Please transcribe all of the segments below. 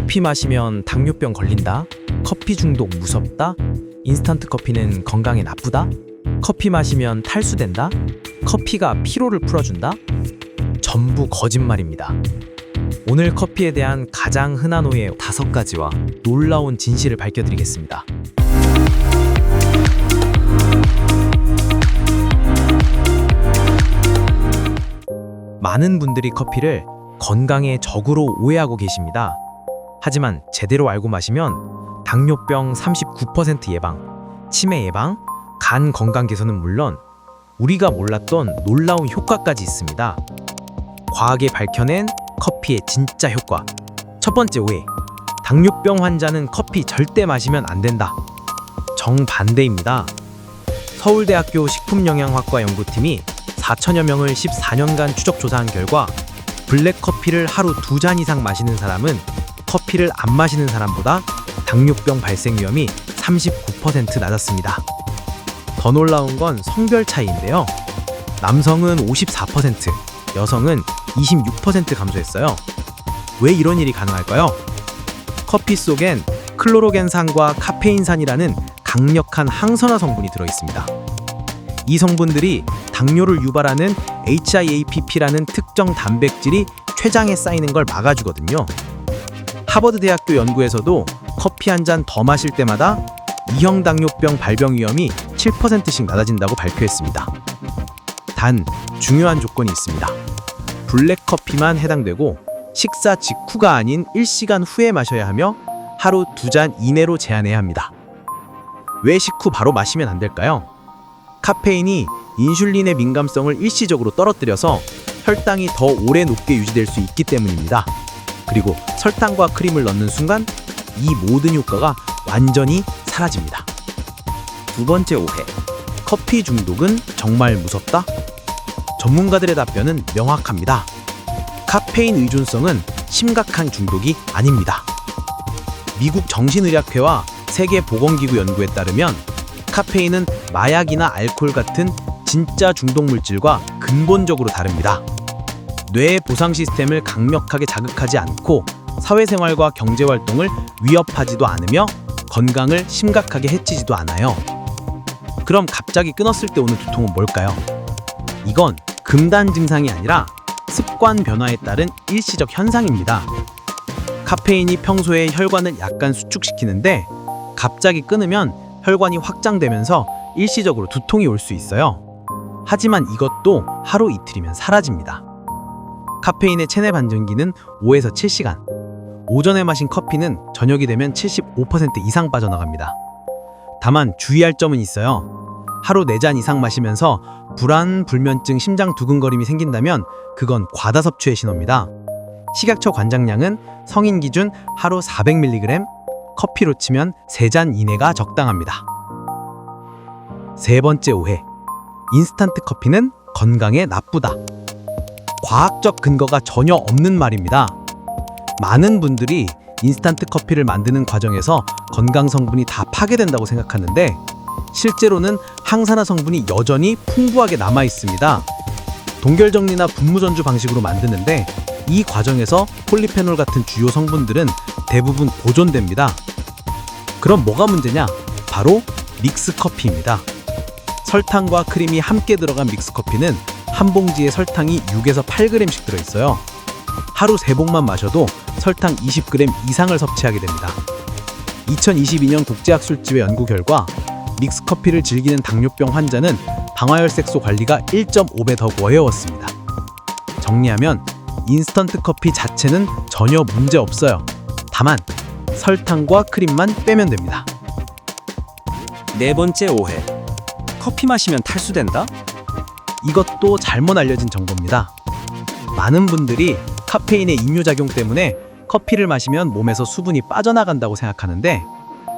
커피 마시면 당뇨병 걸린다? 커피 중독 무섭다? 인스턴트 커피는 건강에 나쁘다? 커피 마시면 탈수된다? 커피가 피로를 풀어준다? 전부 거짓말입니다. 오늘 커피에 대한 가장 흔한 오해 다섯 가지와 놀라운 진실을 밝혀드리겠습니다. 많은 분들이 커피를 건강의 적으로 오해하고 계십니다. 하지만 제대로 알고 마시면 당뇨병 39% 예방, 치매 예방, 간 건강 개선은 물론 우리가 몰랐던 놀라운 효과까지 있습니다. 과학에 밝혀낸 커피의 진짜 효과. 첫 번째 오해. 당뇨병 환자는 커피 절대 마시면 안 된다. 정반대입니다. 서울대학교 식품영양학과 연구팀이 4천여 명을 14년간 추적 조사한 결과 블랙 커피를 하루 두 잔 이상 마시는 사람은 커피를 안 마시는 사람보다 당뇨병 발생 위험이 39% 낮았습니다. 더 놀라운 건 성별 차이인데요. 남성은 54%, 여성은 26% 감소했어요. 왜 이런 일이 가능할까요? 커피 속엔 클로로겐산과 카페인산이라는 강력한 항산화 성분이 들어 있습니다. 이 성분들이 당뇨를 유발하는 HIAPP라는 특정 단백질이 췌장에 쌓이는 걸 막아주거든요. 하버드 대학교 연구에서도 커피 한 잔 더 마실 때마다 이형 당뇨병 발병 위험이 7%씩 낮아진다고 발표했습니다. 단 중요한 조건이 있습니다. 블랙 커피만 해당되고 식사 직후가 아닌 1시간 후에 마셔야 하며 하루 두 잔 이내로 제한해야 합니다. 왜 식후 바로 마시면 안 될까요? 카페인이 인슐린의 민감성을 일시적으로 떨어뜨려서 혈당이 더 오래 높게 유지될 수 있기 때문입니다. 그리고 설탕과 크림을 넣는 순간 이 모든 효과가 완전히 사라집니다. 두 번째 오해. 커피 중독은 정말 무섭다? 전문가들의 답변은 명확합니다. 카페인 의존성은 심각한 중독이 아닙니다. 미국 정신의학회와 세계보건기구 연구에 따르면 카페인은 마약이나 알코올 같은 진짜 중독 물질과 근본적으로 다릅니다. 뇌의 보상 시스템을 강력하게 자극하지 않고 사회생활과 경제 활동을 위협하지도 않으며 건강을 심각하게 해치지도 않아요. 그럼 갑자기 끊었을 때 오는 두통은 뭘까요? 이건 금단 증상이 아니라 습관 변화에 따른 일시적 현상입니다. 카페인이 평소에 혈관을 약간 수축시키는데 갑자기 끊으면 혈관이 확장되면서 일시적으로 두통이 올 수 있어요. 하지만 이것도 하루 이틀이면 사라집니다. 카페인의 체내 반전기는 5에서 7시간. 오전에 마신 커피는 저녁이 되면 75% 이상 빠져나갑니다. 다만 주의할 점은 있어요. 하루 4잔 이상 마시면서 불안, 불면증, 심장 두근거림이 생긴다면 그건 과다 섭취의 신호입니다. 식약처 관장량은 성인 기준 하루 400mg, 커피로 치면 3잔 이내가 적당합니다. 세 번째 오해. 인스턴트 커피는 건강에 나쁘다. 과학적 근거가 전혀 없는 말입니다. 많은 분들이 인스턴트 커피를 만드는 과정에서 건강 성분이 다 파괴된다고 생각하는데 실제로는 항산화 성분이 여전히 풍부하게 남아 있습니다. 동결 정리나 분무 전주 방식으로 만드는데 이 과정에서 폴리페놀 같은 주요 성분들은 대부분 보존됩니다. 그럼 뭐가 문제냐? 바로 믹스 커피입니다. 설탕과 크림이 함께 들어간 믹스 커피는 한 봉지에 설탕이 6에서 8g씩 들어 있어요. 하루 세 봉만 마셔도 설탕 20g 이상을 섭취하게 됩니다. 2022년 국제학술지회 연구 결과 믹스 커피를 즐기는 당뇨병 환자는 방화혈색소 관리가 1.5배 더 어려웠습니다. 정리하면 인스턴트 커피 자체는 전혀 문제 없어요. 다만 설탕과 크림만 빼면 됩니다. 네 번째 오해. 커피 마시면 탈수된다? 이것도 잘못 알려진 정보입니다. 많은 분들이 카페인의 이뇨작용 때문에 커피를 마시면 몸에서 수분이 빠져나간다고 생각하는데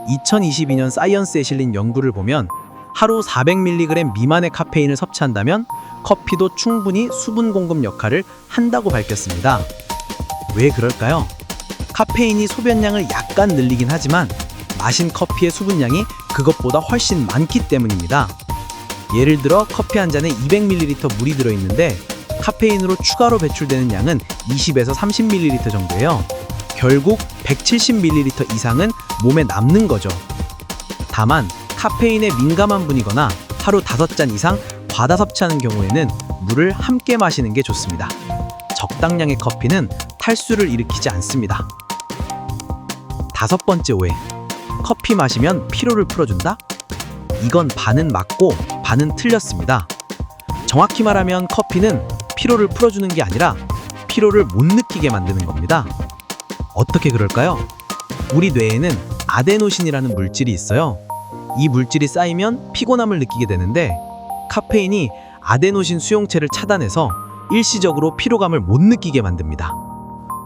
2022년 사이언스에 실린 연구를 보면 하루 400mg 미만의 카페인을 섭취한다면 커피도 충분히 수분 공급 역할을 한다고 밝혔습니다. 왜 그럴까요? 카페인이 소변량을 약간 늘리긴 하지만 마신 커피의 수분량이 그것보다 훨씬 많기 때문입니다. 예를 들어 커피 한 잔에 200ml 물이 들어있는데 카페인으로 추가로 배출되는 양은 20에서 30ml 정도예요. 결국 170ml 이상은 몸에 남는 거죠. 다만 카페인에 민감한 분이거나 하루 5잔 이상 과다 섭취하는 경우에는 물을 함께 마시는 게 좋습니다. 적당량의 커피는 탈수를 일으키지 않습니다. 다섯 번째 오해. 커피 마시면 피로를 풀어준다? 이건 반은 맞고 반은 틀렸습니다. 정확히 말하면 커피는 피로를 풀어주는 게 아니라 피로를 못 느끼게 만드는 겁니다. 어떻게 그럴까요? 우리 뇌에는 아데노신이라는 물질이 있어요. 이 물질이 쌓이면 피곤함을 느끼게 되는데 카페인이 아데노신 수용체를 차단해서 일시적으로 피로감을 못 느끼게 만듭니다.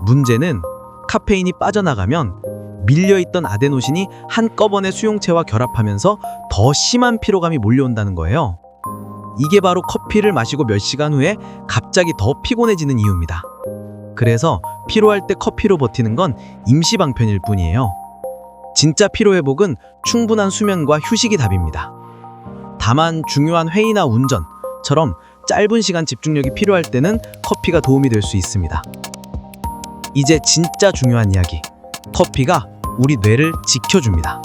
문제는 카페인이 빠져나가면 밀려있던 아데노신이 한꺼번에 수용체와 결합하면서 더 심한 피로감이 몰려온다는 거예요. 이게 바로 커피를 마시고 몇 시간 후에 갑자기 더 피곤해지는 이유입니다. 그래서 피로할 때 커피로 버티는 건 임시 방편일 뿐이에요. 진짜 피로 회복은 충분한 수면과 휴식이 답입니다. 다만 중요한 회의나 운전처럼 짧은 시간 집중력이 필요할 때는 커피가 도움이 될 수 있습니다. 이제 진짜 중요한 이야기. 커피가 우리 뇌를 지켜줍니다.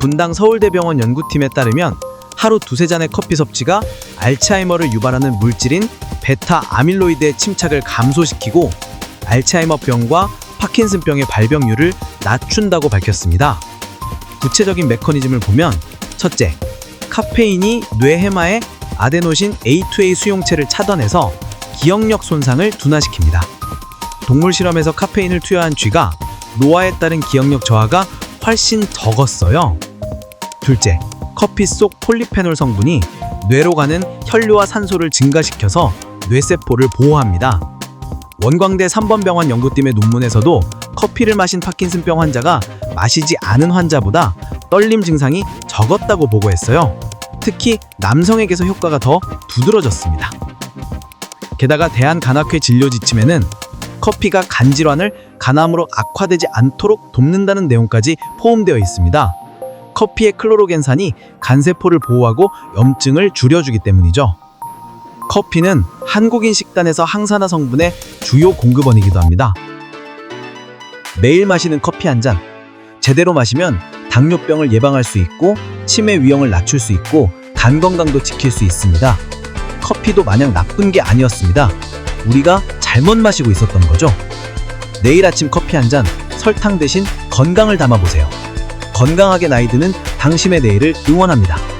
분당 서울대병원 연구팀에 따르면 하루 두세 잔의 커피 섭취가 알츠하이머를 유발하는 물질인 베타 아밀로이드의 침착을 감소시키고 알츠하이머병과 파킨슨병의 발병률을 낮춘다고 밝혔습니다. 구체적인 메커니즘을 보면 첫째, 카페인이 뇌 해마의 아데노신 A2A 수용체를 차단해서 기억력 손상을 둔화시킵니다. 동물 실험에서 카페인을 투여한 쥐가 노화에 따른 기억력 저하가 훨씬 적었어요. 둘째, 커피 속 폴리페놀 성분이 뇌로 가는 혈류와 산소를 증가시켜서 뇌세포를 보호합니다. 원광대 3번 병원 연구팀의 논문에서도 커피를 마신 파킨슨병 환자가 마시지 않은 환자보다 떨림 증상이 적었다고 보고했어요. 특히 남성에게서 효과가 더 두드러졌습니다. 게다가 대한간학회 진료 지침에는 커피가 간 질환을 간암으로 악화되지 않도록 돕는다는 내용까지 포함되어 있습니다. 커피의 클로로겐산이 간세포를 보호하고 염증을 줄여주기 때문이죠. 커피는 한국인 식단에서 항산화 성분의 주요 공급원이기도 합니다. 매일 마시는 커피 한 잔. 제대로 마시면 당뇨병을 예방할 수 있고 치매 위험을 낮출 수 있고 간 건강도 지킬 수 있습니다. 커피도 마냥 나쁜 게 아니었습니다. 우리가 잘못 마시고 있었던 거죠. 내일 아침 커피 한 잔 설탕 대신 건강을 담아 보세요. 건강하게 나이 드는 당신의 내일을 응원합니다.